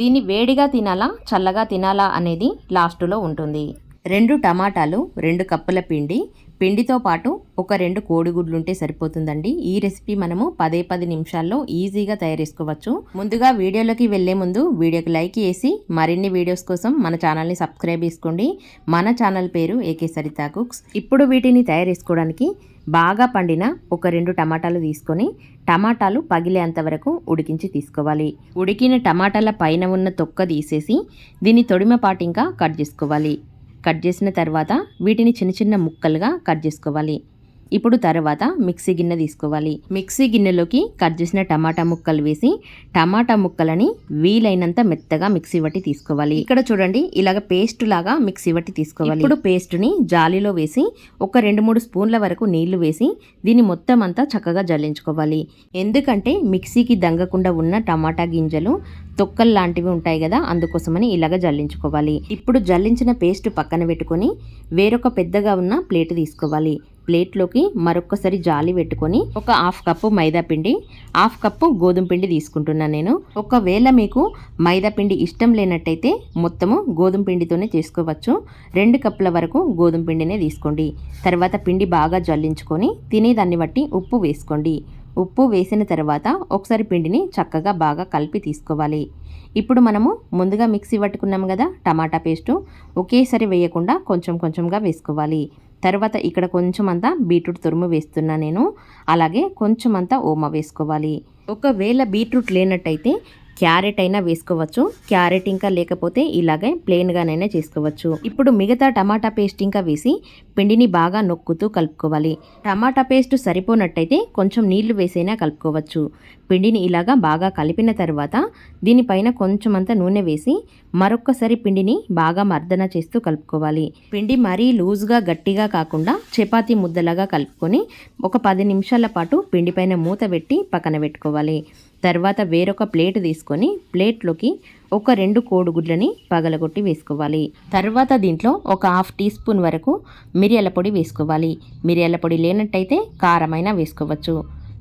దీన్ని వేడిగా తినాలా చల్లగా తినాలా అనేది లాస్ట్లో ఉంటుంది. రెండు టమాటాలు రెండు కప్పుల పిండి. పిండితో పాటు ఒక రెండు కోడిగుడ్లు ఉంటే సరిపోతుందండి. ఈ రెసిపీ మనము పదే పది నిమిషాల్లో ఈజీగా తయారు చేసుకోవచ్చు ముందుగా వీడియోలోకి వెళ్ళే ముందు వీడియోకి లైక్ చేసి మరిన్ని వీడియోస్ కోసం మన ఛానల్ని సబ్స్క్రైబ్ చేసుకోండి. మన ఛానల్ పేరు ఏకే సరితా కుక్స్. ఇప్పుడు వీటిని తయారు చేసుకోవడానికి బాగా పండిన ఒక రెండు టమాటాలు తీసుకొని టమాటాలు పగిలేంత వరకు ఉడికించి తీసుకోవాలి. ఉడికిన టమాటాల పైన ఉన్న తొక్క తీసేసి దీన్ని తొడిమపాటి ఇంకా కట్ చేసుకోవాలి. కట్ చేసిన తర్వాత వీటిని చిన్న చిన్న ముక్కలుగా కట్ చేసుకోవాలి. ఇప్పుడు తర్వాత మిక్సీ గిన్నె తీసుకోవాలి. మిక్సీ గిన్నెలోకి కట్ చేసిన టమాటా ముక్కలు వేసి టమాటా ముక్కలని వీలైనంత మెత్తగా మిక్సీ పట్టి తీసుకోవాలి. ఇక్కడ చూడండి ఇలాగ పేస్ట్ లాగా మిక్సీ పట్టి తీసుకోవాలి. ఇప్పుడు పేస్ట్ని జాలీలో వేసి ఒక రెండు మూడు స్పూన్ల వరకు నీళ్ళు వేసి దీన్ని మొత్తం అంతా చక్కగా జల్లించుకోవాలి. ఎందుకంటే మిక్సీకి దంగకుండా ఉన్న టమాటా గింజలు తొక్కలు లాంటివి ఉంటాయి కదా అందుకోసమని ఇలాగ జల్లించుకోవాలి. ఇప్పుడు జల్లించిన పేస్ట్ పక్కన పెట్టుకొని వేరొక పెద్దగా ఉన్న ప్లేట్ తీసుకోవాలి. ప్లేట్లోకి మరొకసారి జాలి పెట్టుకొని ఒక హాఫ్ కప్పు మైదా పిండి హాఫ్ కప్పు గోధుమ పిండి తీసుకుంటున్నాను నేను. ఒకవేళ మీకు మైదా పిండి ఇష్టం లేనట్టయితే మొత్తము గోధుమ పిండితోనే చేసుకోవచ్చు. రెండు కప్పుల వరకు గోధుమ పిండినే తీసుకోండి. తర్వాత పిండి బాగా జల్లించుకొని తినేదాన్ని బట్టి ఉప్పు వేసుకోండి. ఉప్పు వేసిన తర్వాత ఒకసారి పిండిని చక్కగా బాగా కలిపి తీసుకోవాలి. ఇప్పుడు మనము ముందుగా మిక్సీ పట్టుకున్నాం కదా టమాటా పేస్టు. ఒకేసారి వేయకుండా కొంచెం కొంచెంగా వేసుకోవాలి. తర్వాత ఇక్కడ కొంచెం అంతా బీట్రూట్ తురుము వేస్తున్నా నేను. అలాగే కొంచెం అంతా ఓమ వేసుకోవాలి. ఒకవేళ బీట్రూట్ లేనట్టయితే క్యారెట్ అయినా వేసుకోవచ్చు. క్యారెట్ ఇంకా లేకపోతే ఇలాగే ప్లెయిన్గానైనా చేసుకోవచ్చు. ఇప్పుడు మిగతా టమాటా పేస్ట్ ఇంకా వేసి పిండిని బాగా నొక్కుతూ కలుపుకోవాలి. టమాటా పేస్ట్ సరిపోనట్టయితే కొంచెం నీళ్ళు వేసైనా కలుపుకోవచ్చు. పిండిని ఇలాగా బాగా కలిపిన తర్వాత దీనిపైన కొంచెం అంత నూనె వేసి మరొక్కసారి పిండిని బాగా మర్దన చేస్తూ కలుపుకోవాలి. పిండి మరీ లూజ్గా గట్టిగా కాకుండా చపాతీ ముద్దలాగా కలుపుకొని ఒక పది నిమిషాల పాటు పిండిపైన మూత పెట్టి పక్కన పెట్టుకోవాలి. తర్వాత వేరొక ప్లేట్ తీసుకొని ప్లేట్లోకి ఒక రెండు కోడిగుడ్లని పగలగొట్టి వేసుకోవాలి. తర్వాత దీంట్లో ఒక హాఫ్ టీ స్పూన్ వరకు మిరియాల పొడి వేసుకోవాలి. మిరియాల పొడి లేనట్టయితే కారమైనా వేసుకోవచ్చు.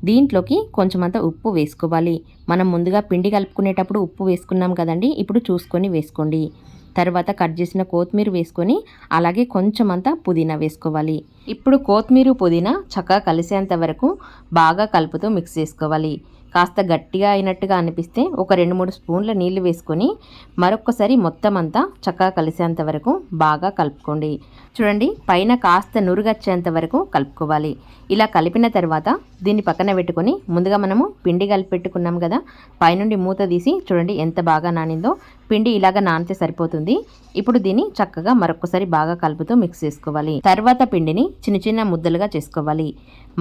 దీంట్లోకి కొంచెమంత ఉప్పు వేసుకోవాలి. మనం ముందుగా పిండి కలుపుకునేటప్పుడు ఉప్పు వేసుకున్నాం కదండి ఇప్పుడు చూసుకొని వేసుకోండి. తర్వాత కట్ చేసిన కొత్తిమీర వేసుకొని అలాగే కొంచెమంతా పుదీనా వేసుకోవాలి. ఇప్పుడు కొత్తిమీర పుదీనా చక్కగా కలిసేంత వరకు బాగా కలుపుతూ మిక్స్ చేసుకోవాలి. కాస్త గట్టిగా అయినట్టుగా అనిపిస్తే ఒక రెండు మూడు స్పూన్ల నీళ్ళు వేసుకొని మరొకసారి మొత్తం అంతా చక్కగా కలిసేంత వరకు బాగా కలుపుకోండి. చూడండి పైన కాస్త నురుగచ్చేంత వరకు కలుపుకోవాలి. ఇలా కలిపిన తర్వాత దీన్ని పక్కన పెట్టుకొని ముందుగా మనము పిండి కలిపి పెట్టుకున్నాం కదా పైనుండి మూత తీసి చూడండి ఎంత బాగా నానిందో. పిండి ఇలాగ నానితే సరిపోతుంది. ఇప్పుడు దీన్ని చక్కగా మరొకసారి బాగా కలుపుతూ మిక్స్ చేసుకోవాలి. తర్వాత పిండిని చిన్న చిన్న ముద్దలుగా చేసుకోవాలి.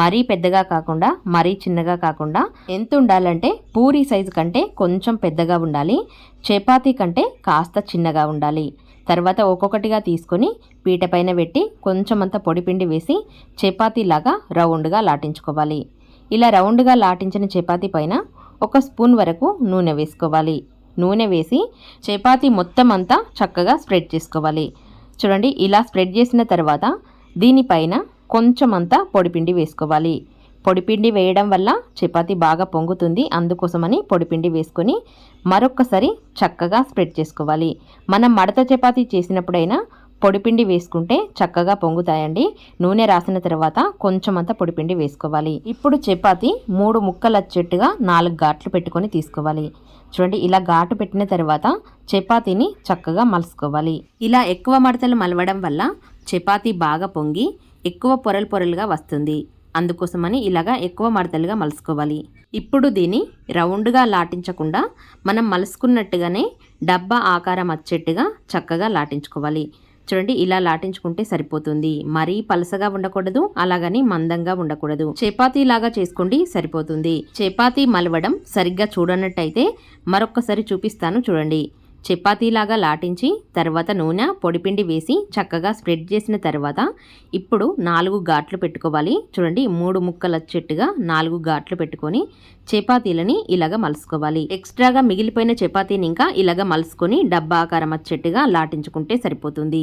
మరీ పెద్దగా కాకుండా మరీ చిన్నగా కాకుండా ఎంత ఉండాలంటే పూరి సైజు కంటే కొంచెం పెద్దగా ఉండాలి. చపాతీ కంటే కాస్త చిన్నగా ఉండాలి. తర్వాత ఒక్కొక్కటిగా తీసుకొని పీట పైన పెట్టి కొంచెం అంత పొడిపిండి వేసి చపాతీలాగా రౌండ్గా లాటించుకోవాలి. ఇలా రౌండ్గా లాటించిన చపాతీ పైన ఒక స్పూన్ వరకు నూనె వేసుకోవాలి. నూనె వేసి చపాతీ మొత్తం అంతా చక్కగా స్ప్రెడ్ చేసుకోవాలి. చూడండి ఇలా స్ప్రెడ్ చేసిన తర్వాత దీనిపైన కొంచెం అంతా పొడిపిండి వేసుకోవాలి. పొడిపిండి వేయడం వల్ల చపాతి బాగా పొంగుతుంది. అందుకోసమని పొడిపిండి వేసుకొని మరొక్కసారి చక్కగా స్ప్రెడ్ చేసుకోవాలి. మనం మడత చపాతి చేసినప్పుడైనా పొడిపిండి వేసుకుంటే చక్కగా పొంగుతాయండి. నూనె రాసిన తర్వాత కొంచెం అంత పొడిపిండి వేసుకోవాలి. ఇప్పుడు చపాతి మూడు ముక్కలు వచ్చేట్టుగా నాలుగు ఘాట్లు పెట్టుకొని తీసుకోవాలి. చూడండి ఇలా ఘాటు పెట్టిన తర్వాత చపాతీని చక్కగా మలుసుకోవాలి. ఇలా ఎక్కువ మడతలు మలవడం వల్ల చపాతీ బాగా పొంగి ఎక్కువ పొరలు పొరలుగా వస్తుంది. అందుకోసమని ఇలాగా ఎక్కువ మడతలుగా మలుసుకోవాలి. ఇప్పుడు దీన్ని రౌండ్గా లాటించకుండా మనం మలుసుకున్నట్టుగానే డబ్బా ఆకారం వచ్చేట్టుగా చక్కగా లాటించుకోవాలి. చూడండి ఇలా లాటించుకుంటే సరిపోతుంది. మరీ పలసగా ఉండకూడదు అలాగని మందంగా ఉండకూడదు. చపాతీ లాగా చేసుకోండి సరిపోతుంది. చపాతీ మలవడం సరిగ్గా చూడనట్టయితే మరొక్కసారి చూపిస్తాను చూడండి. చపాతీలాగా లాటించి తర్వాత నూనె పొడిపిండి వేసి చక్కగా స్ప్రెడ్ చేసిన తర్వాత ఇప్పుడు నాలుగు ఘాట్లు పెట్టుకోవాలి. చూడండి మూడు ముక్కలు వచ్చేట్టుగా నాలుగు ఘాట్లు పెట్టుకొని చపాతీలని ఇలాగ మలుసుకోవాలి. ఎక్స్ట్రాగా మిగిలిపోయిన చపాతీని ఇంకా ఇలాగ మలుసుకొని డబ్బా ఆకారం వచ్చేట్టుగా లాటించుకుంటే సరిపోతుంది.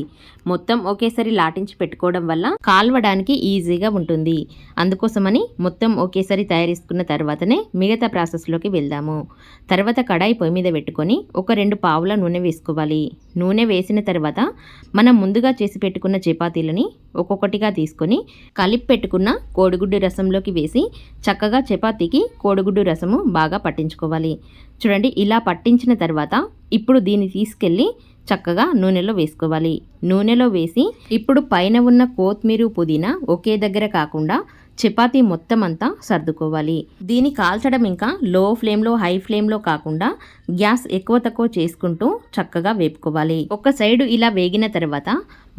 మొత్తం ఒకేసారి లాటించి పెట్టుకోవడం వల్ల కాల్వడానికి ఈజీగా ఉంటుంది. అందుకోసమని మొత్తం ఒకేసారి తయారీసుకున్న తర్వాతనే మిగతా ప్రాసెస్లోకి వెళ్దాము. తర్వాత కడాయి పొయ్యి మీద పెట్టుకొని ఒక రెండు పావుల నూనె వేసుకోవాలి. నూనె వేసిన తర్వాత మనం ముందుగా చేసి పెట్టుకున్న చపాతీలని ఒక్కొక్కటిగా తీసుకొని కలిపి పెట్టుకున్న కోడిగుడ్డు రసంలోకి వేసి చక్కగా చపాతీకి కోడిగుడ్డు రసము బాగా పట్టించుకోవాలి. చూడండి ఇలా పట్టించిన తర్వాత ఇప్పుడు దీన్ని తీసుకెళ్ళి చక్కగా నూనెలో వేసుకోవాలి. నూనెలో వేసి ఇప్పుడు పైన ఉన్న కొత్తిమీర పుదీనా ఒకే దగ్గర కాకుండా చపాతీ మొత్తం అంతా సర్దుకోవాలి. దీన్ని కాల్చడం ఇంకా లో ఫ్లేమ్లో హై ఫ్లేమ్లో కాకుండా గ్యాస్ ఎక్కువ తక్కువ చేసుకుంటూ చక్కగా వేపుకోవాలి. ఒక సైడు ఇలా వేగిన తర్వాత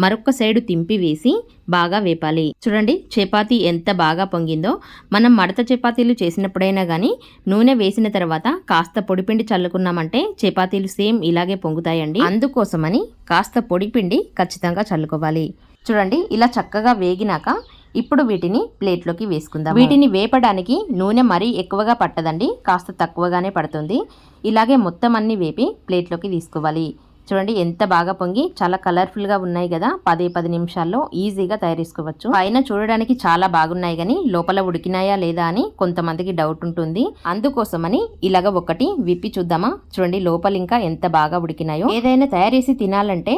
మరొక సైడు తింపి వేసి బాగా వేపాలి. చూడండి చపాతీ ఎంత బాగా పొంగిందో. మనం మడత చపాతీలు చేసినప్పుడైనా కానీ నూనె వేసిన తర్వాత కాస్త పొడిపిండి చల్లుకున్నామంటే చపాతీలు సేమ్ ఇలాగే పొంగుతాయండి. అందుకోసమని కాస్త పొడిపిండి ఖచ్చితంగా చల్లుకోవాలి. చూడండి ఇలా చక్కగా వేగినాక ఇప్పుడు వీటిని ప్లేట్లోకి వేసుకుందాం వీటిని వేపడానికి నూనె మరీ ఎక్కువగా పట్టదండి కాస్త తక్కువగానే పడుతుంది. ఇలాగే మొత్తం అన్ని వేపి ప్లేట్లోకి తీసుకోవాలి. చూడండి ఎంత బాగా పొంగి చాలా కలర్ఫుల్గా ఉన్నాయి కదా. పది పది నిమిషాల్లో ఈజీగా తయారు చేసుకోవచ్చు. పైన చూడడానికి చాలా బాగున్నాయి కానీ లోపల ఉడికినాయా లేదా అని కొంతమందికి డౌట్ ఉంటుంది. అందుకోసమని ఇలాగ ఒకటి విప్పి చూద్దామా? చూడండి లోపల ఇంకా ఎంత బాగా ఉడికినాయో. ఏదైనా తయారు చేసి తినాలంటే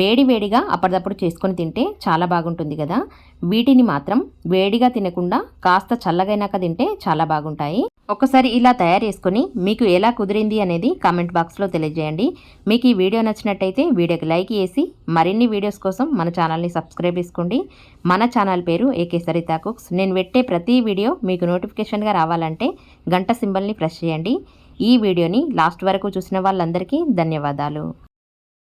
వేడి వేడిగా అప్పటిదప్పుడు చేసుకొని తింటే చాలా బాగుంటుంది కదా. వీటిని మాత్రం వేడిగా తినకుండా కాస్త చల్లగైనాక తింటే చాలా బాగుంటాయి. ఒకసారి ఇలా తయారు చేసుకుని మీకు ఎలా కుదిరింది అనేది కామెంట్ బాక్స్లో తెలియజేయండి. మీకు ఈ వీడియో నచ్చినట్టయితే వీడియోకి లైక్ చేసి మరిన్ని వీడియోస్ కోసం మన ఛానల్ని సబ్స్క్రైబ్ చేసుకోండి. మన ఛానల్ పేరు ఏకే సరితా కుక్స్. నేను పెట్టే ప్రతి వీడియో మీకు నోటిఫికేషన్గా రావాలంటే గంట సింబల్ని ప్రెస్ చేయండి. ఈ వీడియోని లాస్ట్ వరకు చూసిన వాళ్ళందరికీ ధన్యవాదాలు.